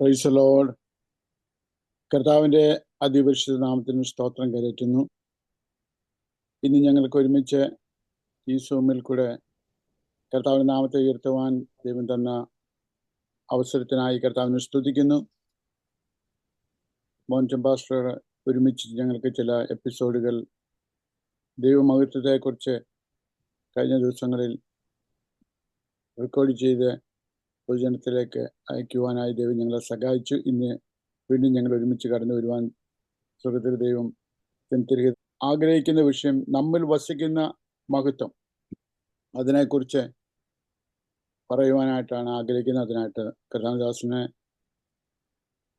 Price load കർത്താവിന്റെ അതിപരിശുദ്ധ നാമത്തിന് സ്തോത്രം കയറ്റുന്നു ഇന്ന് ഞങ്ങൾക്ക് ഒരുമിച്ച് ഈ സൂമിൽ കൂടെ കർത്താവിന്റെ നാമത്തെ ഉയർത്തുവാൻ ദൈവം തന്ന അവസരത്തിനായി കർത്താവിനെ സ്തുതിക്കുന്നു. മോൻചം പാസ്റ്റർ ഒരുമിച്ച് ഞങ്ങൾക്ക് ചില എപ്പിസോഡുകൾ ദൈവമഹത്വത്തെക്കുറിച്ച് കഴിഞ്ഞ ദിവസങ്ങളിൽ റെക്കോർഡ് ചെയ്ത് പൊതുജനത്തിലേക്ക് അയക്കുവാനായി ദൈവം ഞങ്ങളെ സഹായിച്ചു. ഇന്ന് വീണ്ടും ഞങ്ങൾ ഒരുമിച്ച് കടന്നു വരുവാൻ സ്വർഗത്തിൽ ദൈവം തിരികെ ആഗ്രഹിക്കുന്ന വിഷയം നമ്മിൽ വസിക്കുന്ന മഹത്വം. അതിനെക്കുറിച്ച് പറയുവാനായിട്ടാണ് ആഗ്രഹിക്കുന്നത്. അതിനായിട്ട് കരുണാദാസിനെ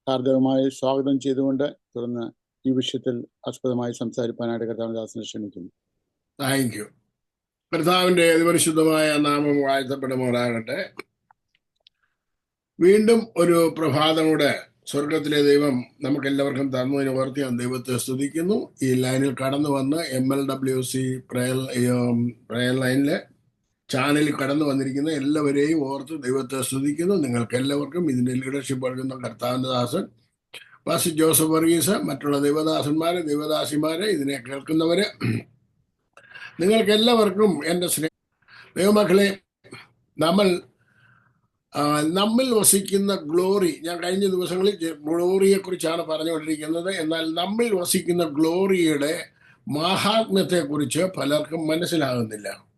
ഹാർദവമായി സ്വാഗതം ചെയ്തുകൊണ്ട് തുടർന്ന് ഈ വിഷയത്തിൽ ആസ്പദമായി സംസാരിക്കാനായിട്ട് കർത്താവദാസിനെ ക്ഷണിക്കുന്നു. Thank you. കർത്താവിന്റെ അതിപരിശുദ്ധമായ നാമം വാഴ്ത്തപ്പെടുമാറാകട്ടെ. വീണ്ടും ഒരു പ്രഭാതം കൂടെ സ്വർഗത്തിലെ ദൈവം നമുക്ക് എല്ലാവർക്കും തന്നതിന് ഓർത്തി ഞാൻ ദൈവത്തെ സ്തുതിക്കുന്നു. ഈ ലൈനിൽ കടന്നു വന്ന് M L W C prayer prayer ലൈനിലെ ചാനലിൽ കടന്നു വന്നിരിക്കുന്ന എല്ലാവരെയും ഓർത്ത് ദൈവത്തെ സ്തുതിക്കുന്നു. നിങ്ങൾക്ക് എല്ലാവർക്കും ഇതിന്റെ ലീഡർഷിപ്പ് നൽകുന്ന കർത്താവിന്റെ ദാസൻ പാസ് ജോസഫ് വർഗീസ് മറ്റുള്ള ദൈവദാസന്മാരെ ദൈവദാസിമാരെ ഇതിനെ കേൾക്കുന്നവരെ നിങ്ങൾക്ക് എല്ലാവർക്കും എന്റെ സ്നേഹ. ദൈവമക്കളെ നമ്മൾ നമ്മിൽ വസിക്കുന്ന ഗ്ലോറി ഞാൻ കഴിഞ്ഞ ദിവസങ്ങളിൽ ഗ്ലോറിയെ കുറിച്ചാണ് പറഞ്ഞുകൊണ്ടിരിക്കുന്നത്. എന്നാൽ നമ്മിൽ വസിക്കുന്ന ഗ്ലോറിയുടെ മാഹാത്മ്യത്തെക്കുറിച്ച് പലർക്കും മനസ്സിലാകുന്നില്ല.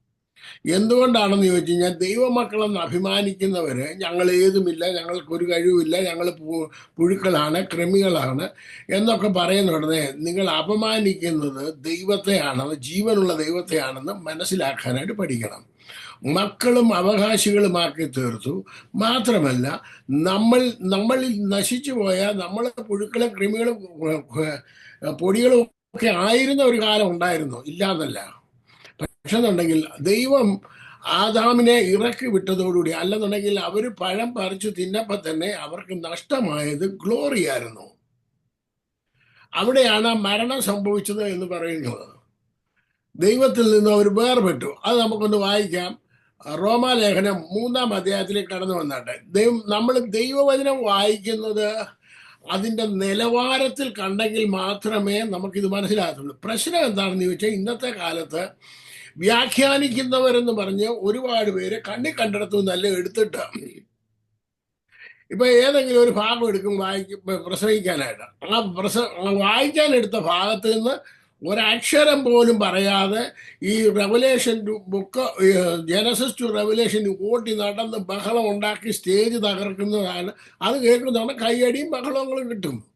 എന്തുകൊണ്ടാണെന്ന് ചോദിച്ചു കഴിഞ്ഞാൽ ദൈവമക്കളെന്ന് അഭിമാനിക്കുന്നവർ ഞങ്ങൾ ഏതുമില്ല ഞങ്ങൾക്ക് ഒരു കഴിവില്ല ഞങ്ങൾ പുഴുക്കളാണ് കൃമികളാണ് എന്നൊക്കെ പറയുന്നുടനെ നിങ്ങൾ അപമാനിക്കുന്നത് ദൈവത്തെയാണെന്ന് ജീവനുള്ള ദൈവത്തെയാണെന്ന് മനസ്സിലാക്കാനായിട്ട് പഠിക്കണം. മക്കളും അവകാശികളുമാക്കി തീർത്തു. മാത്രമല്ല നമ്മൾ നമ്മളിൽ നശിച്ചു പോയ നമ്മളെ പുഴുക്കളും കൃമികളും പൊടികളും ഒക്കെ ആയിരുന്ന ഒരു കാലം ഉണ്ടായിരുന്നു. ഇല്ലാന്നല്ല. പക്ഷെന്നുണ്ടെങ്കിൽ ദൈവം ആദാമിനെ ഇറക്കി വിട്ടതോടുകൂടി അല്ലെന്നുണ്ടെങ്കിൽ അവർ പഴം പറിച്ചു തിന്നപ്പോൾ തന്നെ അവർക്ക് നഷ്ടമായത് ഗ്ലോറി ആയിരുന്നു അവിടെയാണ് മരണം സംഭവിച്ചത് എന്ന് പറയുന്നത്. ദൈവത്തിൽ നിന്ന് അവർ വേർപെട്ടു. അത് നമുക്കൊന്ന് വായിക്കാം. റോമാലേഖനം മൂന്നാം അധ്യായത്തിലേക്ക് കടന്നു വന്നാട്ടെ. ദൈവം നമ്മൾ ദൈവവചനം വായിക്കുന്നത് അതിന്റെ നിലവാരത്തിൽ കണ്ടെങ്കിൽ മാത്രമേ നമുക്കിത് മനസ്സിലാകത്തുള്ളൂ. പ്രശ്നം എന്താണെന്ന് ചോദിച്ചാൽ ഇന്നത്തെ കാലത്ത് വ്യാഖ്യാനിക്കുന്നവരെന്ന് പറഞ്ഞ് ഒരുപാട് പേര് കണ്ണി കണ്ടിടത്തു നല്ല എടുത്തിട്ട് ഇപ്പൊ ഏതെങ്കിലും ഒരു ഭാഗം എടുക്കും വായിക്കും പ്രസംഗിക്കാനായിട്ട്. ആ പ്രസ വായിക്കാനെടുത്ത ഭാഗത്ത് നിന്ന് ഒരക്ഷരം പോലും പറയാതെ ഈ revelation book Genesis to revelation ഓട്ടി നടന്ന് ബഹളം ഉണ്ടാക്കി സ്റ്റേജ് തകർക്കുന്നതാണ്. അത് കേൾക്കുന്നതാണ് കൈയടിയും ബഹളങ്ങളും കിട്ടും.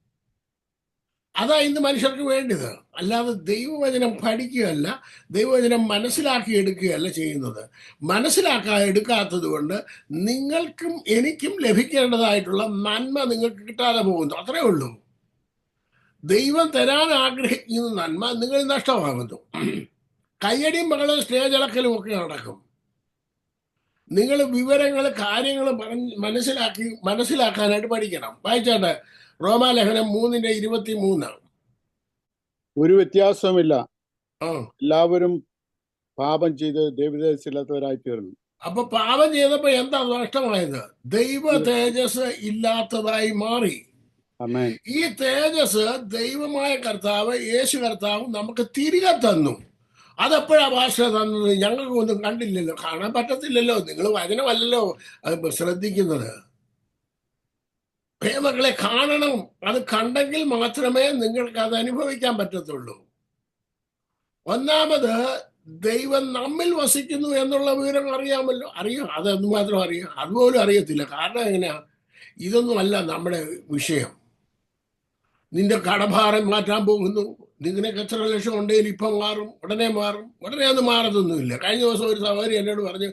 അതാ ഇന്ന് മനുഷ്യർക്ക് വേണ്ടത്. അല്ലാതെ ദൈവവചനം പഠിക്കുകയല്ല ദൈവവചനം മനസ്സിലാക്കി എടുക്കുകയല്ല ചെയ്യുന്നത്. മനസ്സിലാക്കാൻ എടുക്കാത്തത് കൊണ്ട് നിങ്ങൾക്കും എനിക്കും ലഭിക്കേണ്ടതായിട്ടുള്ള നന്മ നിങ്ങൾക്ക് കിട്ടാതെ പോകുന്നു. അത്രേ ഉള്ളൂ. ദൈവം തരാൻ ആഗ്രഹിക്കുന്ന നന്മ നിങ്ങൾ നഷ്ടമാകുന്നു. കയ്യടിയും മകളും സ്നേഹജലക്കലും ഒക്കെ നടക്കും. നിങ്ങൾ വിവരങ്ങൾ കാര്യങ്ങൾ പറഞ്ഞ് മനസ്സിലാക്കി മനസ്സിലാക്കാനായിട്ട് പഠിക്കണം. വായിച്ചാട്ടെ? റോമാലേഖനം മൂന്നിന്റെ ഇരുപത്തി മൂന്ന് ഒരു വ്യത്യാസവുമില്ല. എല്ലാവരും പാപം ചെയ്ത് ദൈവദേശില്ലാത്തവരായി തീർന്നു അപ്പൊ പാപം ചെയ്തപ്പോ എന്താ നഷ്ടമായത്? ദൈവ തേജസ് ഇല്ലാത്തതായി മാറി. ഈ തേജസ് ദൈവമായ കർത്താവ് യേശു കർത്താവ് നമുക്ക് തിരികെ തന്നു. അതെപ്പോഴാ ഭാഷ തന്നത്? ഞങ്ങൾക്ക് ഒന്നും കണ്ടില്ലല്ലോ. കാണാൻ പറ്റത്തില്ലല്ലോ. നിങ്ങൾ വചനമല്ലല്ലോ ശ്രദ്ധിക്കുന്നത്. പ്രേമകളെ കാണണം. അത് കണ്ടെങ്കിൽ മാത്രമേ നിങ്ങൾക്ക് അത് അനുഭവിക്കാൻ പറ്റത്തുള്ളൂ. ഒന്നാമത് ദൈവം നമ്മിൽ വസിക്കുന്നു എന്നുള്ള വിവരം അറിയാമല്ലോ. അറിയാം? അതെന്ത് മാത്രം അറിയാം? അതുപോലും അറിയത്തില്ല. കാരണം എങ്ങനെയാ? ഇതൊന്നും അല്ല നമ്മുടെ വിഷയം. നിന്റെ കടഭാരം മാറ്റാൻ പോകുന്നു. നിനക്ക് എത്ര ലക്ഷം ഉണ്ടെങ്കിൽ ഇപ്പം മാറും ഉടനെ മാറും. ഉടനെ അത് മാറത്തൊന്നുമില്ല. കഴിഞ്ഞ ദിവസം ഒരു സഹോദരി എന്നോട് പറഞ്ഞു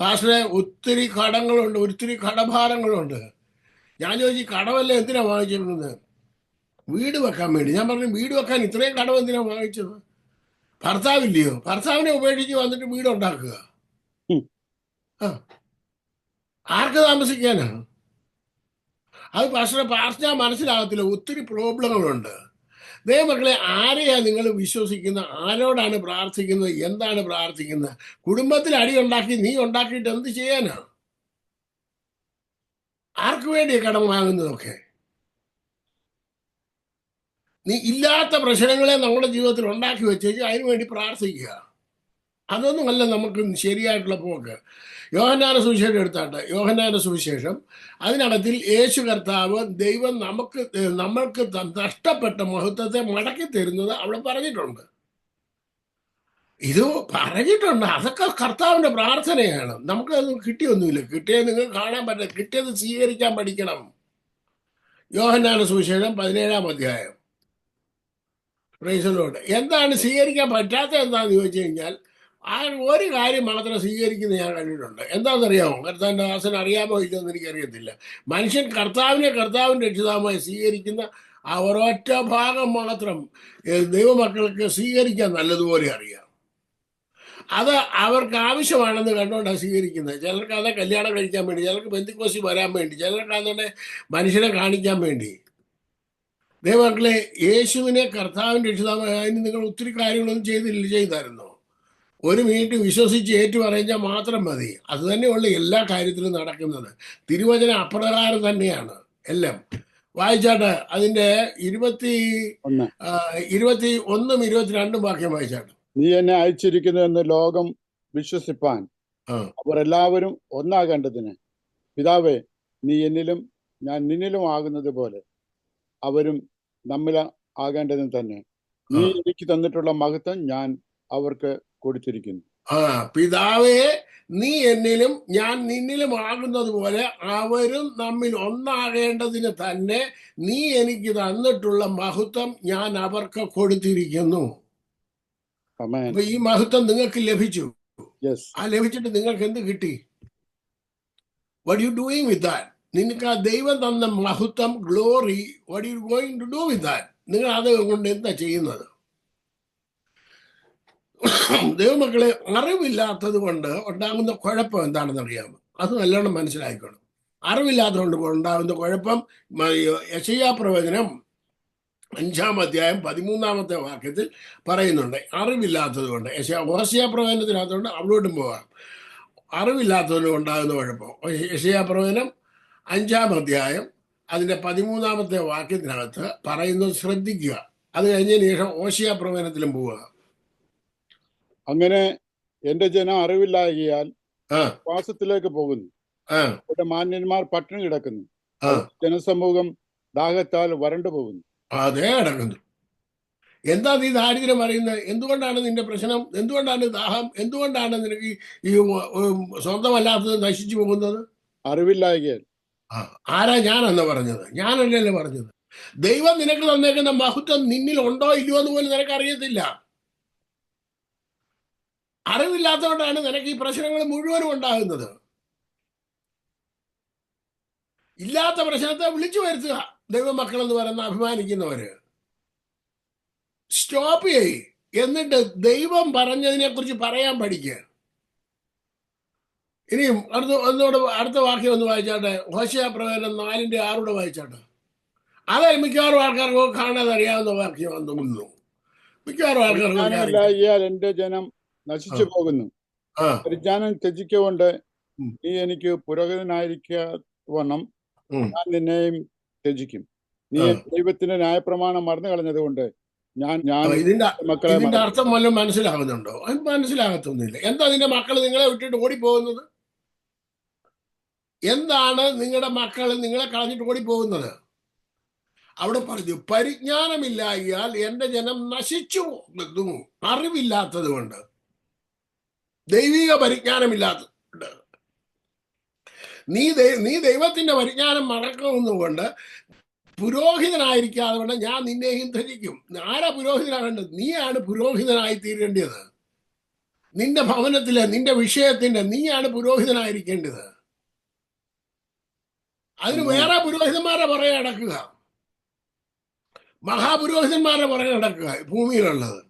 പാസ്റ്ററെ ഒത്തിരി കടങ്ങളുണ്ട് ഒത്തിരി കടഭാരങ്ങളുണ്ട്. ഞാൻ ചോദിച്ചു കടമല്ല എന്തിനാ വാങ്ങിച്ചിരുന്നത്? വീട് വെക്കാൻ വേണ്ടി. ഞാൻ പറഞ്ഞു വീട് വെക്കാൻ ഇത്രയും കടം എന്തിനാ വാങ്ങിച്ചത്? ഭർത്താവില്ലയോ? ഭർത്താവിനെ ഉപേക്ഷിച്ച് വന്നിട്ട് വീട് ഉണ്ടാക്കുക ആ. ആർക്ക് താമസിക്കാനാണ് അത് പാസ്റ്ററെ പറഞ്ഞാൽ മനസ്സിലാകത്തില്ല. ഒത്തിരി പ്രോബ്ലങ്ങളുണ്ട്. ദൈവമക്കളെ ആരെയാ നിങ്ങൾ വിശ്വസിക്കുന്നത് ആരോടാണ് പ്രാർത്ഥിക്കുന്നത്? എന്താണ് പ്രാർത്ഥിക്കുന്നത്? കുടുംബത്തിൽ അടി ഉണ്ടാക്കി നീ ഉണ്ടാക്കിയിട്ട് എന്ത് ചെയ്യാനാ? ആർക്ക് വേണ്ടി കടം വാങ്ങുന്നതൊക്കെ? നീ ഇല്ലാത്ത പ്രശ്നങ്ങളെ നമ്മുടെ ജീവിതത്തിൽ ഉണ്ടാക്കി വെച്ചേച്ച് അതിനു വേണ്ടി പ്രാർത്ഥിക്കുക. അതൊന്നുമല്ല നമുക്ക് ശരിയായിട്ടുള്ള പോക്ക്. യോഹന്നാന സുവിശേഷം എടുത്താട്ടെ. യോഹന്നാന സുവിശേഷം. അതിനകത്തിൽ യേശു കർത്താവ് ദൈവം നമുക്ക് നമ്മൾക്ക് നഷ്ടപ്പെട്ട മഹത്വത്തെ മടക്കി തരുന്നത് അവിടെ പറഞ്ഞിട്ടുണ്ട്. ഇത് പറഞ്ഞിട്ടുണ്ട്. അതൊക്കെ കർത്താവിന്റെ പ്രാർത്ഥനയാണ്. നമുക്ക് അത് കിട്ടിയൊന്നുമില്ല. കിട്ടിയത് നിങ്ങൾക്ക് കാണാൻ പറ്റില്ല കിട്ടിയത് സ്വീകരിക്കാൻ പഠിക്കണം. യോഹന്നാന സുവിശേഷം പതിനേഴാം അധ്യായം. പ്രൈസലോട്ട് എന്താണ് സ്വീകരിക്കാൻ പറ്റാത്ത എന്താണെന്ന് ചോദിച്ചു കഴിഞ്ഞാൽ ആ ഒരു കാര്യം മാത്രം സ്വീകരിക്കുന്നത് ഞാൻ കണ്ടിട്ടുണ്ട്. എന്താണെന്നറിയാമോ? കർത്താവിന്റെ ദാസൻ അറിയാമോ ഇല്ലെന്ന് എനിക്കറിയത്തില്ല. മനുഷ്യൻ കർത്താവിനെ കർത്താവിന്റെ രക്ഷിതാവുമായി സ്വീകരിക്കുന്ന ആ ഒരൊറ്റ ഭാഗം മാത്രം ദൈവമക്കൾക്ക് സ്വീകരിക്കാൻ നല്ലതുപോലെ അറിയാം. അത് അവർക്ക് ആവശ്യമാണെന്ന് കണ്ടുകൊണ്ടാണ് സ്വീകരിക്കുന്നത്. ചിലർക്ക് അത് കല്യാണം കഴിക്കാൻ വേണ്ടി ചിലർക്ക് ബന്ധുക്കോശി വരാൻ വേണ്ടി ചിലർക്ക് അതിനെ മനുഷ്യനെ കാണിക്കാൻ വേണ്ടി. ദൈവമക്കളെ യേശുവിനെ കർത്താവിന്റെ രക്ഷിതാവായ അതിന് നിങ്ങൾ ഒത്തിരി കാര്യങ്ങളൊന്നും ചെയ്തില്ല ചെയ്തായിരുന്നോ? ഒരു മിനിറ്റ് വിശ്വസിച്ച് ഏറ്റുപറഞ്ഞാൽ മാത്രം മതി. അത് തന്നെയുള്ള എല്ലാ കാര്യത്തിലും നടക്കുന്നത്. തിരുവചന അപ്രകാരം തന്നെയാണ് എല്ലാം. വായിച്ചാട്ട് അതിന്റെ ഇരുപത്തി ഇരുപത്തി ഒന്നും ഇരുപത്തിരണ്ടും വാക്യം വായിച്ചാട്ട്. നീ എന്നെ അയച്ചിരിക്കുന്നു എന്ന് ലോകം വിശ്വസിപ്പാൻ. അവർ എല്ലാവരും ഒന്നാകേണ്ടതിന്. പിതാവേ നീ എന്നിലും ഞാൻ നിന്നിലും ആകുന്നത് പോലെ അവരും നമ്മിൽ ആകേണ്ടതിന് തന്നെ. നീ എനിക്ക് തന്നിട്ടുള്ള മഹത്വം ഞാൻ അവർക്ക് കൊടുത്തിരിക്കുന്നു. ആ പിതാവേ നീ എന്നിലും ഞാൻ നിന്നിലും ആകുന്നത് പോലെ അവരും നമ്മിൽ ഒന്നാകേണ്ടതിന് തന്നെ നീ എനിക്ക് തന്നിട്ടുള്ള മഹത്വം ഞാൻ അവർക്ക് കൊടുത്തിരിക്കുന്നു. അപ്പൊ ഈ മഹത്വം നിങ്ങൾക്ക് ലഭിച്ചു. ആ ലഭിച്ചിട്ട് നിങ്ങൾക്ക് എന്ത് കിട്ടി? What you doing with that നിനക്ക് ആ ദൈവം തന്ന മഹത്വം glory what you going to do with that നിങ്ങൾ അത് കൊണ്ട് എന്താ ചെയ്യുന്നത്? ദൈവമക്കളെ അറിവില്ലാത്തത് കൊണ്ട് ഉണ്ടാകുന്ന കുഴപ്പം എന്താണെന്ന് അറിയാമോ? അത് നല്ലോണം മനസ്സിലാക്കണം അറിവില്ലാത്തതുകൊണ്ട് ഉണ്ടാകുന്ന കുഴപ്പം യശയാ പ്രവചനം അഞ്ചാം അധ്യായം പതിമൂന്നാമത്തെ വാക്യത്തിൽ പറയുന്നുണ്ട്. അറിവില്ലാത്തത് കൊണ്ട് യശയാ ഓസിയ പ്രവചനത്തിനകത്തുകൊണ്ട് അവിടോട്ടും പോകാം. അറിവില്ലാത്തതിന് ഉണ്ടാകുന്ന കുഴപ്പം. യശയാ പ്രവചനം അഞ്ചാം അധ്യായം അതിന്റെ പതിമൂന്നാമത്തെ വാക്യത്തിനകത്ത് പറയുന്നത് ശ്രദ്ധിക്കുക. അത് കഴിഞ്ഞതിന് ശേഷം ഓശിയ പ്രവചനത്തിലും പോവുക. അങ്ങനെ എന്റെ ജനം അറിവില്ലായകിയാൽ ശ്വാസത്തിലേക്ക് പോകുന്നു. അവിടെ മാന്യന്മാർ പട്ടിണി കിടക്കുന്നു. ജനസമൂഹം ദാഹത്താൽ വരണ്ടു പോകുന്നു. അതേ അടങ്ങുന്നു. എന്താ നീ ദാരിദ്ര്യം അറിയുന്നത് എന്തുകൊണ്ടാണ് നിന്റെ പ്രശ്നം? എന്തുകൊണ്ടാണ് ദാഹം? എന്തുകൊണ്ടാണ് നിനക്ക് ഈ- സ്വന്തമല്ലാത്തത് നശിച്ചു പോകുന്നത്? അറിവില്ലായകിയാൽ. ആരാ ഞാനെന്ന് പറഞ്ഞത്? ഞാനല്ലല്ലോ പറഞ്ഞത്. ദൈവം നിനക്ക് തന്നേക്കുന്ന മഹത്വം നിന്നിൽ ഉണ്ടോ ഇല്ലയോ എന്ന് പോലും നിനക്ക് അറിയത്തില്ല അറിവില്ലാത്തതുകൊണ്ടാണ് നിനക്ക് ഈ പ്രശ്നങ്ങൾ മുഴുവനും ഉണ്ടാകുന്നത്. ഇല്ലാത്ത പ്രശ്നത്തെ വിളിച്ചു വരുത്തുക ദൈവമക്കൾ എന്ന് പറയുന്ന അഭിമാനിക്കുന്നവര്. സ്റ്റോപ്പ് ചെയ് എന്നിട്ട് ദൈവം പറഞ്ഞതിനെ കുറിച്ച് പറയാൻ പഠിക്കുക ഇനിയും അടുത്ത ഒന്നുകൂടെ അടുത്ത വാക്യം ഒന്ന് വായിച്ചാട്ടെ. ഹോശയ പ്രവേദനം നാലിന്റെ ആറൂടെ വായിച്ചാട്ടെ. അത് മിക്കവാറും ആൾക്കാർക്ക് കാണാതെ അറിയാവുന്ന വാക്യമാണെന്ന് തോന്നുന്നു മിക്കവാറും ആൾക്കാർക്ക് എന്റെ ജനം നശിച്ചു. പോകുന്നു. പരിജ്ഞാനം ത്യജിക്കൊണ്ട് നീ എനിക്ക് പുരോഹിതനായിരിക്കവണ്ണം ഉം. ഞാൻ നിന്നെയും ത്യജിക്കും. നീ. ദൈവത്തിന്റെ ന്യായപ്രമാണം മറന്നു കളഞ്ഞത് കൊണ്ട് ഞാൻ ഞാൻ ഇതിന്റെ മക്കളെ ഇതിന്റെ. അർത്ഥം വല്ലതും മനസ്സിലാകുന്നുണ്ടോ? മനസ്സിലാകത്തൊന്നുമില്ല. എന്താ നിന്റെ മക്കൾ നിങ്ങളെ വിട്ടിട്ട് ഓടിപ്പോകുന്നത്? എന്താണ് നിങ്ങളുടെ മക്കൾ നിങ്ങളെ കളഞ്ഞിട്ട് ഓടിപ്പോകുന്നത്? അവിടെ പറഞ്ഞു പരിജ്ഞാനമില്ലായാൽ എന്റെ ജനം നശിച്ചു പോകുന്നു. അറിവില്ലാത്തത് കൊണ്ട്. ദൈവിക പരിജ്ഞാനമില്ലാത്തത് നീ നീ ദൈവത്തിന്റെ പരിജ്ഞാനം മറക്കുന്നതുകൊണ്ട് പുരോഹിതനായിരിക്കാതെ കൊണ്ട് ഞാൻ നിന്നെയും ധരിക്കും ആരാ പുരോഹിതനാകേണ്ടത്? നീയാണ് പുരോഹിതനായി തീരേണ്ടത് നിന്റെ ഭവനത്തിലെ നിന്റെ വിഷയത്തിന്റെ നീയാണ് പുരോഹിതനായിരിക്കേണ്ടത്. അതിന് വേറെ പുരോഹിതന്മാരെ പുറകെ നടക്കുക. മഹാപുരോഹിതന്മാരെ പുറകെ നടക്കുക ഭൂമിയിലുള്ളത്.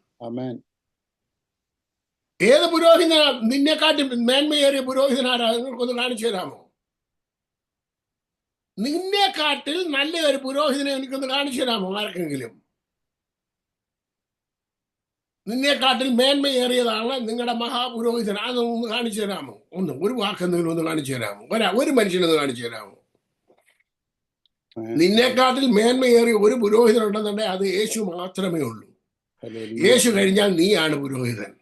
ഏത് പുരോഹിതനാ? നിന്നെക്കാട്ടി മേന്മയേറിയ പുരോഹിതനാരാ? നിങ്ങൾക്കൊന്ന് കാണിച്ചു തരാമോ? നിന്നെക്കാട്ടിൽ നല്ല ഒരു പുരോഹിതനെ എനിക്കൊന്ന് കാണിച്ചു തരാമോ? ആർക്കെങ്കിലും? നിന്നെക്കാട്ടിൽ മേന്മയേറിയതാണ് നിങ്ങളുടെ മഹാപുരോഹിതൻ. അതൊന്ന് കാണിച്ചു തരാമോ? ഒന്ന് ഒരു വാക്കെന്തെങ്കിലും ഒന്ന് കാണിച്ചു തരാമോ? ഒരാ ഒരു മനുഷ്യനൊന്ന് കാണിച്ചു തരാമോ. നിന്നെക്കാട്ടിൽ മേന്മയേറിയ ഒരു പുരോഹിതനുണ്ടെന്നുണ്ടെങ്കിൽ അത് യേശു മാത്രമേ ഉള്ളൂ. യേശു കഴിഞ്ഞാൽ നീയാണ് പുരോഹിതൻ.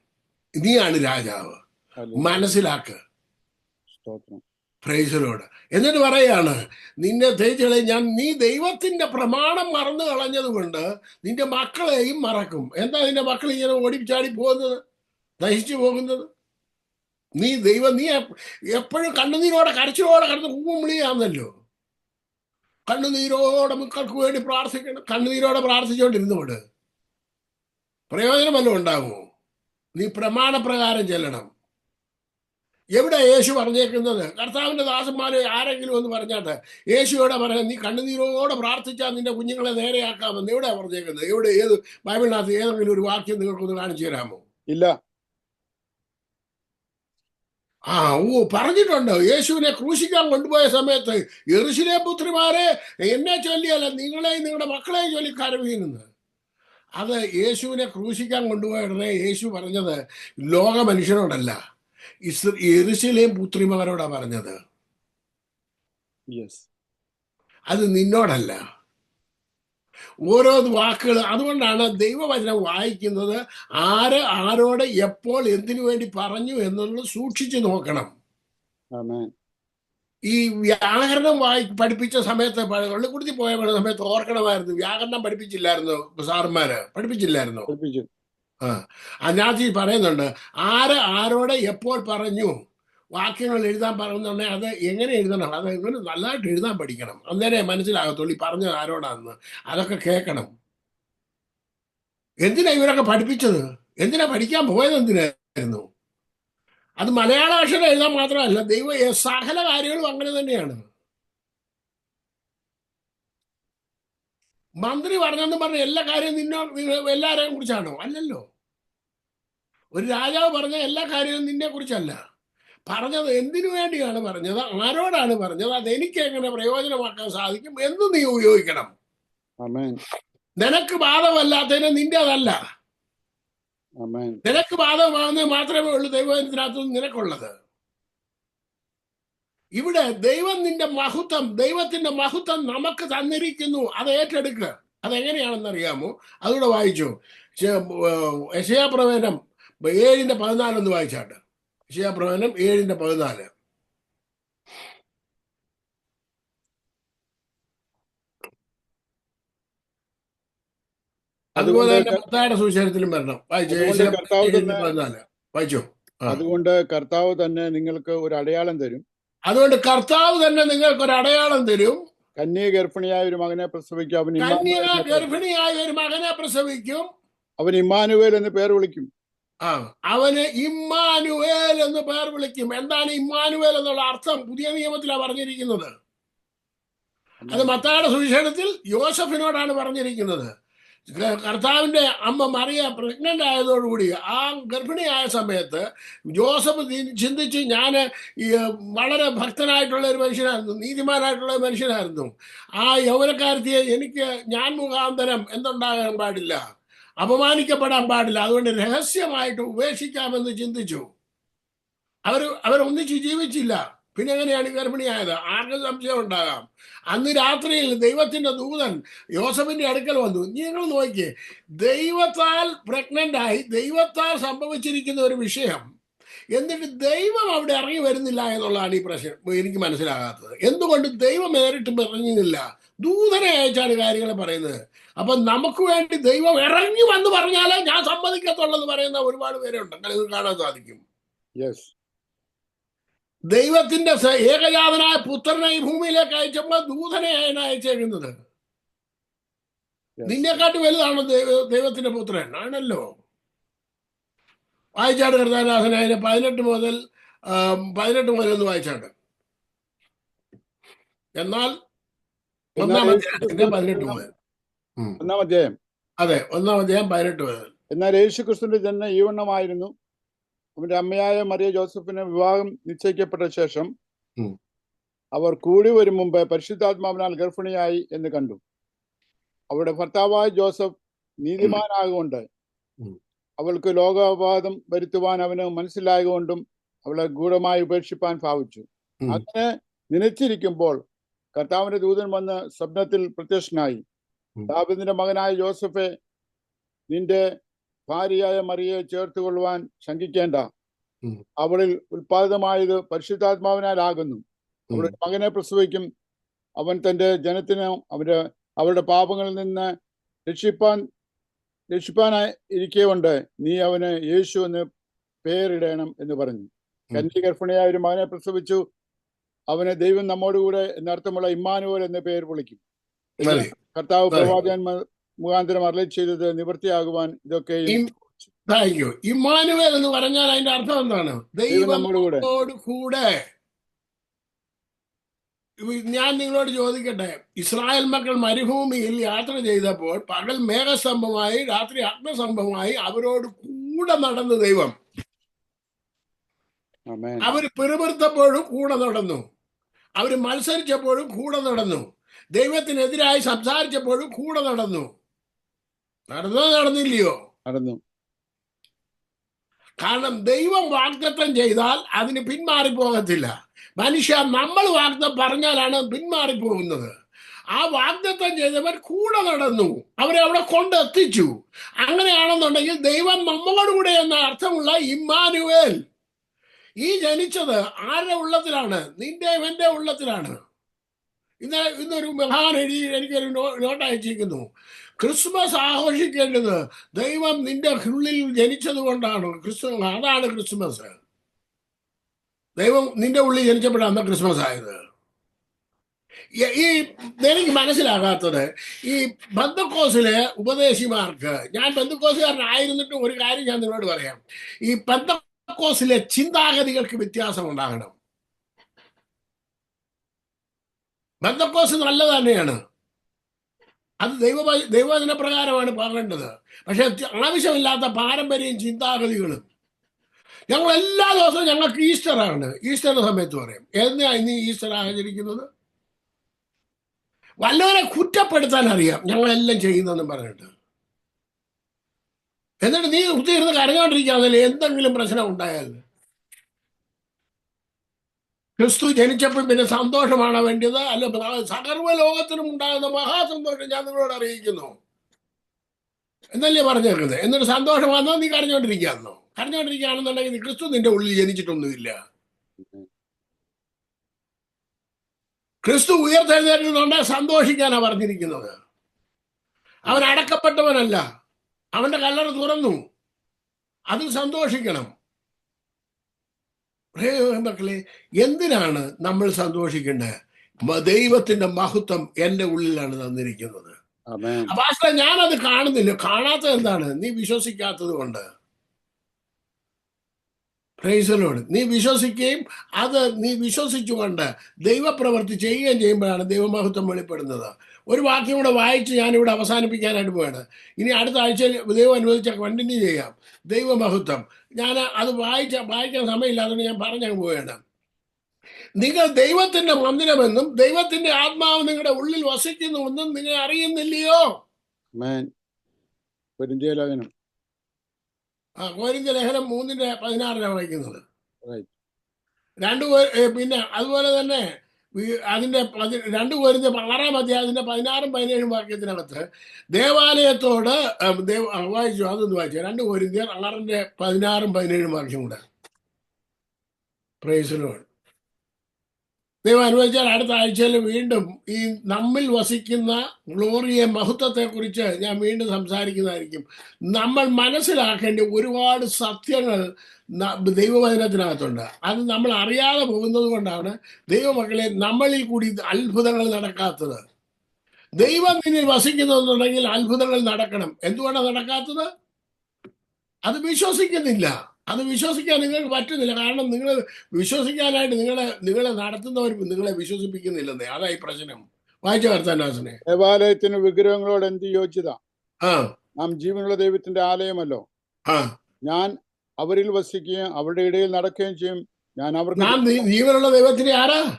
നീയാണ് രാജാവ്. മനസ്സിലാക്ക്. പ്രൈസലോട് എന്നിട്ട് പറയാണ് നിന്നെ തേച്ചുകളെ ഞാൻ നീ ദൈവത്തിന്റെ പ്രമാണം മറന്നു കളഞ്ഞത് കൊണ്ട് നിന്റെ മക്കളെയും മറക്കും. എന്താ നിന്റെ മക്കൾ ഇങ്ങനെ ഓടിച്ചാടി പോകുന്നത്? നശിച്ചു പോകുന്നത്? നീ ദൈവം നീ എപ്പോഴും കണ്ണുനീരോടെ കരച്ചിലോടെ കടന്ന് കൂമ്പിളിയാന്നല്ലോ കണ്ണുനീരോടെ മക്കൾക്ക് വേണ്ടി പ്രാർത്ഥിക്കണം. കണ്ണുനീരോടെ പ്രാർത്ഥിച്ചുകൊണ്ടിരുന്നോട്. പ്രയോജനം വല്ലതും ഉണ്ടാകുമോ നീ പ്രമാണപ്രകാരം ചെല്ലണം. എവിടെ യേശു പറഞ്ഞേക്കുന്നത്? കർത്താവിന്റെ ദാസന്മാരെ ആരെങ്കിലും ഒന്ന് പറഞ്ഞാട്ടെ? യേശുയോടെ പറയാം നീ കണ്ണുനീരോടെ പ്രാർത്ഥിച്ചാൽ നിന്റെ കുഞ്ഞുങ്ങളെ നേരെയാക്കാമെന്ന് എവിടെയാ പറഞ്ഞേക്കുന്നത്? എവിടെ? ഏത് ബൈബിളിനകത്ത് ഏതെങ്കിലും ഒരു വാക്യം നിങ്ങൾക്കൊന്ന് കാണിച്ചു തരാമോ? ഇല്ല. ആ ഓ പറഞ്ഞിട്ടുണ്ട്. യേശുവിനെ ക്രൂശിക്കാൻ കൊണ്ടുപോയ സമയത്ത് എറിശിലെ പുത്രിമാരെ എന്നെ ചൊല്ലിയല്ല നിങ്ങളെയും നിങ്ങളുടെ മക്കളെയും ചൊല്ലി കരവീങ്ങുന്നത് അത് യേശുവിനെ ക്രൂശിക്കാൻ കൊണ്ടുപോയ ഉടനെ യേശു പറഞ്ഞത് ലോക മനുഷ്യനോടല്ല ഇസ് എറുശിലേം പുത്രിമാരോടാ പറഞ്ഞത്. അത് നിന്നോടല്ല. ഓരോ വാക്കുകൾ അതുകൊണ്ടാണ് ദൈവവചനം വായിക്കുന്നത് ആര് ആരോട് എപ്പോൾ എന്തിനു വേണ്ടി പറഞ്ഞു എന്നുള്ളത് സൂക്ഷിച്ചു നോക്കണം. ഈ വ്യാകരണം വായി പഠിപ്പിച്ച സമയത്ത് പള്ളിക്കുടുത്തി പോയ സമയത്ത് ഓർക്കണമായിരുന്നു. വ്യാകരണം പഠിപ്പിച്ചില്ലായിരുന്നു സാറുമാര് പഠിപ്പിച്ചില്ലായിരുന്നു. ആ. അതിനകത്ത് ഈ പറയുന്നുണ്ട് ആര് ആരോടെ എപ്പോൾ പറഞ്ഞു? വാക്യങ്ങൾ എഴുതാൻ പറഞ്ഞുണ്ടെങ്കിൽ അത് എങ്ങനെ എഴുതണം? അത് എങ്ങനെ നല്ലതായിട്ട് എഴുതാൻ പഠിക്കണം. അന്നേരെ മനസ്സിലാകത്തുള്ളൂ ഈ പറഞ്ഞത് ആരോടാന്ന്. അതൊക്കെ കേൾക്കണം. എന്തിനാ ഇവരൊക്കെ പഠിപ്പിച്ചത്? എന്തിനാ പഠിക്കാൻ പോയത് എന്തിനായിരുന്നു? അത് മലയാള അക്ഷരം എഴുതാൻ മാത്രമല്ല ദൈവ സകല കാര്യങ്ങളും അങ്ങനെ തന്നെയാണ്. മന്ത്രി പറഞ്ഞെന്ന് പറഞ്ഞ എല്ലാ കാര്യവും നിന്നോ എല്ലാവരെയും കുറിച്ചാണോ? അല്ലല്ലോ. ഒരു രാജാവ് പറഞ്ഞ എല്ലാ കാര്യവും നിന്നെ കുറിച്ചല്ല. പറഞ്ഞത് എന്തിനു വേണ്ടിയാണ് പറഞ്ഞത്? ആരോടാണ് പറഞ്ഞത്? അത് എനിക്ക് എങ്ങനെ പ്രയോജനമാക്കാൻ സാധിക്കും? എന്ന് നീ ഉപയോഗിക്കണം. നിനക്ക് ബാധമല്ലാത്തതിന് നിന്റെ അതല്ല. നിനക്ക് ബാധകമാകുന്നത് മാത്രമേ ഉള്ളൂ ദൈവത്തിനകത്ത് നിനക്കുള്ളത്? ഇവിടെ ദൈവം നിന്റെ മഹത്വം ദൈവത്തിന്റെ മഹത്വം നമുക്ക് തന്നിരിക്കുന്നു. അത് ഏറ്റെടുക്കുക അതെങ്ങനെയാണെന്ന് അറിയാമോ? അതുകൂടെ വായിച്ചു. യശയാപ്രവചനം ഏഴിന്റെ പതിനാലൊന്ന് വായിച്ചാട്ട്. യശയാപ്രവചനം ഏഴിന്റെ പതിനാല്. അതുപോലെ തന്നെ മത്തായുടെ സുവിശേഷത്തിലും വരണം. വായിച്ചു അതുകൊണ്ട് കർത്താവ് തന്നെ നിങ്ങൾക്ക് ഒരു അടയാളം തരും. അതുകൊണ്ട് കർത്താവ് തന്നെ നിങ്ങൾക്ക് ഒരു അടയാളം തരും. കന്യ ഗർഭിണിയായ ഒരു മകനെ പ്രസവിക്കും. അവൻ ഗർഭിണിയായ ഒരു മകനെ പ്രസവിക്കും. അവൻ ഇമ്മാനുവേൽ എന്ന് പേര് വിളിക്കും. ആ. അവന് ഇമ്മാനുവേൽ എന്ന് പേർ വിളിക്കും. എന്താണ് ഇമ്മാനുവേൽ എന്നുള്ള അർത്ഥം? പുതിയ നിയമത്തിലാണ് പറഞ്ഞിരിക്കുന്നത്. അത് മത്തായുടെ സുവിശേഷത്തിൽ യോസഫിനോടാണ് പറഞ്ഞിരിക്കുന്നത്. കർത്താവിന്റെ അമ്മ മറിയ പ്രഗ്നന്റ് ആയതോടുകൂടി ആ ഗർഭിണിയായ സമയത്ത് ജോസഫ് ചിന്തിച്ച് ഞാൻ ഈ വളരെ ഭക്തനായിട്ടുള്ള ഒരു മനുഷ്യനായിരുന്നു നീതിമാനായിട്ടുള്ള മനുഷ്യനായിരുന്നു. ആ യൗവനക്കാരത്തിയെ എനിക്ക് ഞാൻ മുഖാന്തരം എന്തുണ്ടാകാൻ പാടില്ല അപമാനിക്കപ്പെടാൻ പാടില്ല അതുകൊണ്ട് രഹസ്യമായിട്ട് ഉപേക്ഷിക്കാമെന്ന് ചിന്തിച്ചു. അവർ അവരൊന്നിച്ച് ജീവിച്ചില്ല. പിന്നെ എങ്ങനെയാണ് ഗർഭിണിയായത്? ആർക്കും സംശയം ഉണ്ടാകാം. അന്ന് രാത്രിയിൽ ദൈവത്തിന്റെ ദൂതൻ യോസഫിന്റെ അടുക്കൽ വന്നു. നിങ്ങൾ നോക്കിയേ ദൈവത്താൽ പ്രഗ്നന്റ് ആയി ദൈവത്താൽ സംഭവിച്ചിരിക്കുന്ന ഒരു വിഷയം. എന്നിട്ട് ദൈവം അവിടെ ഇറങ്ങി വരുന്നില്ല എന്നുള്ളതാണ് ഈ പ്രശ്നം. എനിക്ക് മനസ്സിലാകാത്തത്. എന്തുകൊണ്ട് ദൈവം നേരിട്ട് ഇറങ്ങുന്നില്ല ദൂതനെ അയച്ചാണ് കാര്യങ്ങൾ പറയുന്നത്. അപ്പൊ നമുക്ക് വേണ്ടി ദൈവം ഇറങ്ങി വന്ന് പറഞ്ഞാലേ ഞാൻ സമ്മതിക്കത്തുള്ളെന്ന് പറയുന്ന ഒരുപാട് പേരുണ്ട്. അങ്ങനെ കാണാൻ സാധിക്കും. യെസ് ദൈവത്തിന്റെ ഏകജാതനായ പുത്രനെ ഈ ഭൂമിയിലേക്ക് അയച്ചപ്പോൾ ദൂതനെയാണ് അയച്ചേക്കുന്നത്. നിന്നെക്കാട്ടി വലുതാണ് ദൈവത്തിന്റെ പുത്രൻ. ആണല്ലോ. വായിച്ചാട് കർത്താനാഥൻ അതിന്റെ പതിനെട്ട് മുതൽ പതിനെട്ട് മുതൽ ഒന്ന് വായിച്ചാട്ട് എന്നാൽ ഒന്നാം അധ്യായത്തിന്റെ പതിനെട്ട് മുതൽ. ഒന്നാം അധ്യായം. അതെ ഒന്നാം അധ്യായം പതിനെട്ട് മുതൽ. എന്നാൽ യേശു ക്രിസ്തുവിന്റെ ഈവണ്ണമായിരുന്നു അവന്റെ അമ്മയായ മറിയ ജോസഫിന് വിവാഹം നിശ്ചയിക്കപ്പെട്ട ശേഷം അവർ കൂടി വരും മുമ്പ് പരിശുദ്ധാത്മാവിനാൽ ഗർഭിണിയായി എന്ന് കണ്ടു. അവരുടെ ഭർത്താവായ ജോസഫ് നീതിമാനാകൊണ്ട്. അവൾക്ക് ലോകാപാദം വരുത്തുവാൻ അവന് മനസ്സിലായതുകൊണ്ടും അവളെ ഗൂഢമായി ഉപേക്ഷിപ്പാൻ ഭാവിച്ചു. അങ്ങനെ നനച്ചിരിക്കുമ്പോൾ കർത്താവിന്റെ ദൂതൻ വന്ന് സ്വപ്നത്തിൽ പ്രത്യക്ഷനായി. ദാവിദിന്റെ മകനായ ജോസഫെ നിന്റെ ഭാര്യയായ മറിയെ ചേർത്തുകൊള്ളുവാൻ ശങ്കിക്കേണ്ട. ഉം. അവളിൽ ഉൽപാദിതമായത് പരിശുദ്ധാത്മാവിനാലാകുന്നു. ഒരു മകനെ പ്രസവിക്കും. അവൻ തന്റെ ജനത്തിന് അവർ അവരുടെ പാപങ്ങളിൽ നിന്ന് രക്ഷിപ്പാൻ രക്ഷിപ്പാനായി ഇരിക്കേകൊണ്ട് നീ അവന് യേശു എന്ന് പേരിടണം എന്ന് പറഞ്ഞു. കന്നി ഗർഭിണിയായ ഒരു മകനെ പ്രസവിച്ചു. അവനെ ദൈവം നമ്മോടുകൂടെ എന്നർത്ഥമുള്ള ഇമ്മാനുവൽ എന്ന് പേര് വിളിക്കും. കർത്താവ് പ്രവാചകന്മാർ പ്രവാചകൻ മുഖാന്തരം അരളി ചെയ്തത് നിവൃത്തിയാകുവാൻ ഇതൊക്കെയും ഇം- താങ്ക് യു. ഇമ്മാനുവേൽ എന്ന് പറഞ്ഞാൽ അതിന്റെ അർത്ഥം എന്താണ്? ദൈവം കൂടെ. ഞാൻ നിങ്ങളോട് ചോദിക്കട്ടെ. ഇസ്രായേൽ മക്കൾ മരുഭൂമിയിൽ യാത്ര ചെയ്തപ്പോൾ പകൽ മേഘസ്തംഭമായി രാത്രി അഗ്നസ്തംഭമായി അവരോട് കൂടെ നടന്നു ദൈവം. അവർ പിറുപിറുത്തപ്പോഴും കൂടെ നടന്നു. അവർ മത്സരിച്ചപ്പോഴും കൂടെ നടന്നു. ദൈവത്തിനെതിരായി സംസാരിച്ചപ്പോഴും കൂടെ നടന്നു. നടന്നോ നടന്നില്ലയോ? നടന്നു. കാരണം ദൈവം വാഗ്ദത്തം ചെയ്താൽ അതിന് പിന്മാറി പോകത്തില്ല മനുഷ്യ നമ്മൾ വാഗ്ദം പറഞ്ഞാലാണ് പിന്മാറിപ്പോകുന്നത്. ആ വാഗ്ദത്തം ചെയ്തവർ കൂടെ നടന്നു. അവരെ അവിടെ കൊണ്ടെത്തിച്ചു അങ്ങനെയാണെന്നുണ്ടെങ്കിൽ ദൈവം നമ്മളോട് കൂടെ എന്ന അർത്ഥമുള്ള ഇമ്മാനുവേൽ. ഈ ജനിച്ചത് ആരുടെ ഉള്ളത്തിലാണ്? നിന്റെ എന്റെ ഉള്ളത്തിലാണ്. ഇന്ന് ഇന്നൊരു മഹാൻ എഴുതി എനിക്കൊരു നോട്ട് അയച്ചിരിക്കുന്നു. ക്രിസ്മസ് ആഘോഷിക്കേണ്ടത് ദൈവം നിന്റെ ഉള്ളിൽ ജനിച്ചത് കൊണ്ടാണ്. ക്രിസ്തു അതാണ് ക്രിസ്മസ്. ദൈവം നിന്റെ ഉള്ളിൽ ജനിച്ചപ്പോഴാണ് ക്രിസ്മസ് ആയത്. ഈ- എനിക്ക് മനസ്സിലാകാത്തത് ഈ ബന്ധക്കോസിലെ ഉപദേശിമാർക്ക് ഞാൻ ബന്ധക്കോസുകാരനായിരുന്നിട്ടും ഒരു കാര്യം ഞാൻ നിങ്ങളോട് പറയാം. ഈ ബന്ധക്കോസിലെ ചിന്താഗതികൾക്ക് വ്യത്യാസം ഉണ്ടാകണം. ബന്ധക്കോസ് നല്ലത് തന്നെയാണ് അത് ദൈവ ദൈവവചന പ്രകാരമാണ് പറയേണ്ടത്. പക്ഷെ ആവശ്യമില്ലാത്ത പാരമ്പര്യം ചിന്താഗതികളും. ഞങ്ങൾ എല്ലാ ദിവസവും ഞങ്ങൾക്ക് ഈസ്റ്റർ ആണ് ഈസ്റ്ററിന്റെ സമയത്ത് പറയും എന്നാ ഇന്ന് ഈസ്റ്റർ ആചരിക്കുന്നത്? വല്ലവരെ കുറ്റപ്പെടുത്താൻ അറിയാം. ഞങ്ങളെല്ലാം ചെയ്യുന്നെന്നും പറഞ്ഞിട്ട്. എന്നിട്ട് നീ ഉത്തിരുന്ന് കരഞ്ഞോണ്ടിരിക്കാന്നല്ലേ എന്തെങ്കിലും പ്രശ്നം ഉണ്ടായാൽ? ക്രിസ്തു ജനിച്ചപ്പോൾ പിന്നെ സന്തോഷമാണ് വേണ്ടത് അല്ല സകർവ ലോകത്തിനും ഉണ്ടാകുന്ന മഹാസന്തോഷം ഞാൻ നിങ്ങളോട് അറിയിക്കുന്നു. എന്നല്ലേ പറഞ്ഞേക്കുന്നത്? എന്നിട്ട് സന്തോഷം വന്നാൽ നീ കരഞ്ഞോണ്ടിരിക്കാന്നോ കരഞ്ഞോണ്ടിരിക്കുകയാണെന്നുണ്ടെങ്കിൽ നീ ക്രിസ്തു നിന്റെ ഉള്ളിൽ ജനിച്ചിട്ടൊന്നുമില്ല. ക്രിസ്തു ഉയർത്തെഴുന്നേറ്റുന്നുണ്ട് സന്തോഷിക്കാനാ പറഞ്ഞിരിക്കുന്നത്. അവൻ അടക്കപ്പെട്ടവനല്ല. അവന്റെ കല്ലറ തുറന്നു. അതിൽ സന്തോഷിക്കണം. പ്രിയ മക്കളെ എന്തിനാണ് നമ്മൾ സന്തോഷിക്കേണ്ടത്? ദൈവത്തിന്റെ മഹത്വം എന്റെ ഉള്ളിലാണ് തന്നിരിക്കുന്നത്. അപ്പൊ ഞാനത് കാണുന്നില്ല. കാണാത്ത എന്താണ്? നീ വിശ്വസിക്കാത്തത് കൊണ്ട്. പ്രൈസലോട് നീ വിശ്വസിക്കുകയും അത് നീ വിശ്വസിച്ചുകൊണ്ട് ദൈവപ്രവൃത്തി ചെയ്യുകയും ചെയ്യുമ്പോഴാണ് ദൈവമഹത്വം വെളിപ്പെടുന്നത്. ഒരു വാക്യം കൂടെ വായിച്ച് ഞാനിവിടെ അവസാനിപ്പിക്കാനായിട്ട് പോവാണ്. ഇനി അടുത്ത ആഴ്ച ദൈവം അനുവദിച്ച കണ്ടിന്യൂ ചെയ്യാം. ദൈവമഹത്വം. ഞാൻ അത് വായിച്ച വായിക്കാൻ സമയമില്ലാതെ ഞാൻ പറഞ്ഞു പോവുകയാണ് നിങ്ങൾ ദൈവത്തിന്റെ മന്ദിരമെന്നും ദൈവത്തിന്റെ ആത്മാവ് നിങ്ങളുടെ ഉള്ളിൽ വസിക്കുന്നുവെന്നും നിങ്ങൾ അറിയുന്നില്ലയോ? ലേഖനം. ആ കോരിന്ത്യ ലേഖനം മൂന്നിന്റെ പതിനാറിനാണ് വായിക്കുന്നത്. രണ്ട് പിന്നെ അതുപോലെ തന്നെ പതി- രണ്ട് പേരിന്റെ ആറാം അധ്യായത്തിന്റെ പതിനാറും പതിനേഴും വാക്യത്തിനകത്ത് ദേവാലയത്തോട് വായിച്ചു അതൊന്ന് വായിച്ചു. രണ്ട് പേരിന്റെ ആറിന്റെ പതിനാറും പതിനേഴും വാക്യം കൂടെ. പ്രൈസിലോട് ദൈവം അനുവദിച്ചാൽ അടുത്ത ആഴ്ചയിൽ വീണ്ടും ഈ നമ്മിൽ വസിക്കുന്ന ഗ്ലോറിയെ മഹത്വത്തെ കുറിച്ച് ഞാൻ വീണ്ടും സംസാരിക്കുന്നതായിരിക്കും. നമ്മൾ മനസ്സിലാക്കേണ്ട ഒരുപാട് സത്യങ്ങൾ ദൈവവചനത്തിനകത്തുണ്ട്. അത് നമ്മൾ അറിയാതെ പോകുന്നത് കൊണ്ടാണ് ദൈവമക്കളെ നമ്മളിൽ കൂടി അത്ഭുതങ്ങൾ നടക്കാത്തത്. ദൈവം നിന്നിൽ വസിക്കുന്നുണ്ടെങ്കിൽ അത്ഭുതങ്ങൾ നടക്കണം. എന്തുകൊണ്ടാണ് നടക്കാത്തത്? അത് വിശ്വസിക്കുന്നില്ല. അത് വിശ്വസിക്കാൻ നിങ്ങൾക്ക് പറ്റുന്നില്ല. കാരണം നിങ്ങൾ വിശ്വസിക്കാനായിട്ട് നിങ്ങളെ നിങ്ങളെ നടത്തുന്നവർ നിങ്ങളെ വിശ്വസിപ്പിക്കുന്നില്ലെന്നേ. അതായി പ്രശ്നം. വായിച്ചു വർത്താനാസിനെ ദേവാലയത്തിന് വിഗ്രഹങ്ങളോട് എന്ത് യോജിച്ചതാ ആ. നാം ജീവനുള്ള ദൈവത്തിന്റെ ആലയമല്ലോ. ആ. ഞാൻ അവരിൽ വസിക്കുകയും അവരുടെ ഇടയിൽ നടക്കുകയും ചെയ്യും. ഞാൻ ദൈ- ജീവനുള്ള ദൈവത്തിന്റെ ആരാ?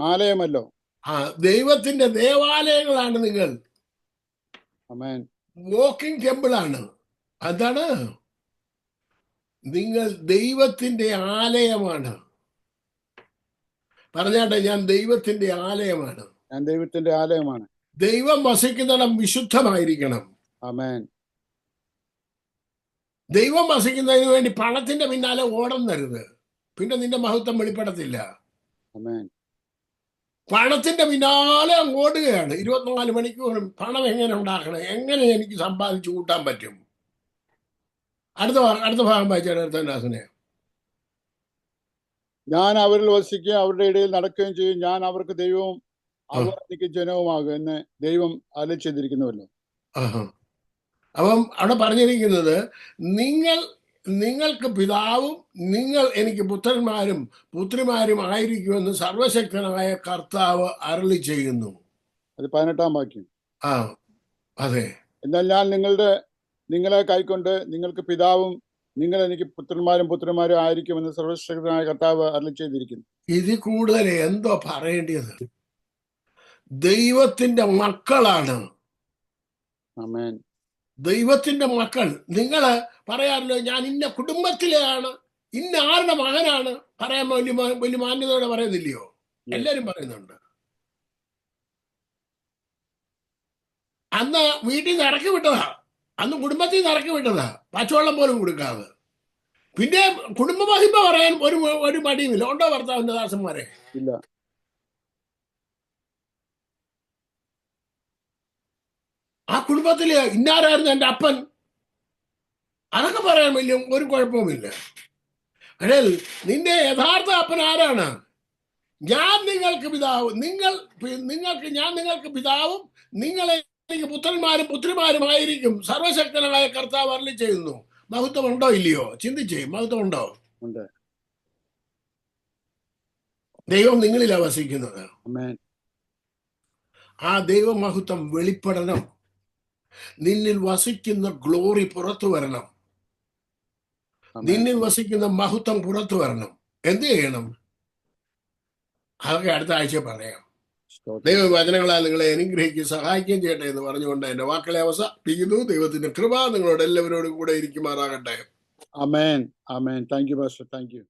ആലയമല്ലോ. ആ ദൈവത്തിന്റെ ദേവാലയങ്ങളാണ് നിങ്ങൾ. വോക്കിംഗ് ടെമ്പിൾ ആണ്. അതാണ്. നിങ്ങൾ ദൈവത്തിന്റെ ആലയമാണ്. പറഞ്ഞാട്ടെ ഞാൻ ദൈവത്തിന്റെ ആലയമാണ്. ഞാൻ ദൈവത്തിന്റെ ആലയമാണ്. ദൈവം വസിക്കുന്നിടം വിശുദ്ധമായിരിക്കണം. ആമേൻ. ദൈവം വസിക്കുന്നതിന് വേണ്ടി പണത്തിന്റെ പിന്നാലെ ഓടുന്നരുത്. പിന്നെ നിന്റെ മഹത്വം വെളിപ്പെടത്തില്ല. പണത്തിന്റെ പിന്നാലെ ഓടുകയാണ്. ഇരുപത്തിനാല് മണിക്കൂറും പണം എങ്ങനെ ഉണ്ടാക്കണം? എങ്ങനെ എനിക്ക് സമ്പാദിച്ചു കൂട്ടാൻ പറ്റും? അടുത്ത അടുത്ത ഭാഗം ദാസനെ ഞാൻ അവരിൽ വസിക്കുകയും അവരുടെ ഇടയിൽ നടക്കുകയും ചെയ്യും. ഞാൻ അവർക്ക് ദൈവവും അവർ എനിക്ക് ജനവുമാകും എന്ന് ദൈവം അല്ല ചെയ്തിരിക്കുന്നുവല്ലോ. അപ്പം അവിടെ പറഞ്ഞിരിക്കുന്നത് നിങ്ങൾ നിങ്ങൾക്ക് പിതാവും നിങ്ങൾ എനിക്ക് പുത്രന്മാരും പുത്രിമാരും ആയിരിക്കുമെന്ന് സർവശക്തനായ കർത്താവ് അരളി ചെയ്യുന്നു. അത് പതിനെട്ടാം വാക്യം. ആ അതെ. എന്നാൽ ഞാൻ നിങ്ങളുടെ നിങ്ങളെ കൈക്കൊണ്ട് നിങ്ങൾക്ക് പിതാവും നിങ്ങൾ എനിക്ക് പുത്രന്മാരും പുത്രന്മാരും ആയിരിക്കുമെന്ന് സർവശക്തനായ കർത്താവ് അരളി ചെയ്തിരിക്കുന്നു. ഇതിൽ കൂടുതൽ എന്തോ പറയേണ്ടത്? ദൈവത്തിന്റെ മക്കളാണ്. അമേൻ ദൈവത്തിന്റെ മക്കൾ. നിങ്ങൾ പറയാറില്ലോ ഞാൻ ഇന്ന കുടുംബത്തിലെയാണ് ഇന്ന ആരുടെ മകനാണ്? പറയാൻ വലിയ വലിയ മാന്യതയോടെ പറയുന്നില്ലയോ? എല്ലാരും പറയുന്നുണ്ട്. അന്ന് വീട്ടിൽ നിന്ന് ഇറക്കി വിട്ടതാ. അന്ന് കുടുംബത്തിൽ നിന്ന് ഇറക്കി വിട്ടതാ. പച്ചവെള്ളം പോലും കൊടുക്കാതെ. പിന്നെ കുടുംബ മഹിമ പറയാൻ ഒരു ഒരു മടിയുമില്ല. ഉണ്ടോ ഭർത്താവിന്റെ ദാസന്മാരെ? ഇല്ല. ആ കുടുംബത്തിൽ ഇന്നാരായിരുന്നു എന്റെ അപ്പൻ? അതൊക്കെ പറയാൻ വലിയ ഒരു കുഴപ്പവുമില്ല. അതായത് നിന്റെ യഥാർത്ഥ അപ്പൻ ആരാണ്? ഞാൻ നിങ്ങൾക്ക് പിതാവ്. നിങ്ങൾ നിങ്ങൾക്ക് ഞാൻ നിങ്ങൾക്ക് പിതാവും. നിങ്ങളെ എനിക്ക് പുത്രന്മാരും ആയിരിക്കും സർവശക്തനായ കർത്താവ് അരളി ചെയ്യുന്നു. മഹത്വം ഉണ്ടോ ഇല്ലയോ? ചിന്തിച്ചേ മഹത്വം ഉണ്ടോ. ദൈവം നിങ്ങളിലാ വസിക്കുന്നത് ആ ദൈവമഹത്വം വെളിപ്പെടണം. നിന്നിൽ വസിക്കുന്ന ഗ്ലോറി പുറത്തു വരണം. നിന്നിൽ വസിക്കുന്ന മഹത്വം പുറത്തു വരണം. എന്ത് ചെയ്യണം? അതൊക്കെ അടുത്ത ആഴ്ച പറയാം. ദൈവവചനങ്ങളാൽ നിങ്ങളെ അനുഗ്രഹിക്കുകയും സഹായിക്കുകയും ചെയ്യട്ടെ എന്ന് പറഞ്ഞുകൊണ്ട് എന്റെ വാക്കളെ അവസാനിപ്പിക്കുന്നു. ദൈവത്തിന്റെ കൃപ നിങ്ങളോട് എല്ലാവരോടും കൂടെ ഇരിക്കുമാറാകട്ടെ. Amen amen thank you pastor thank you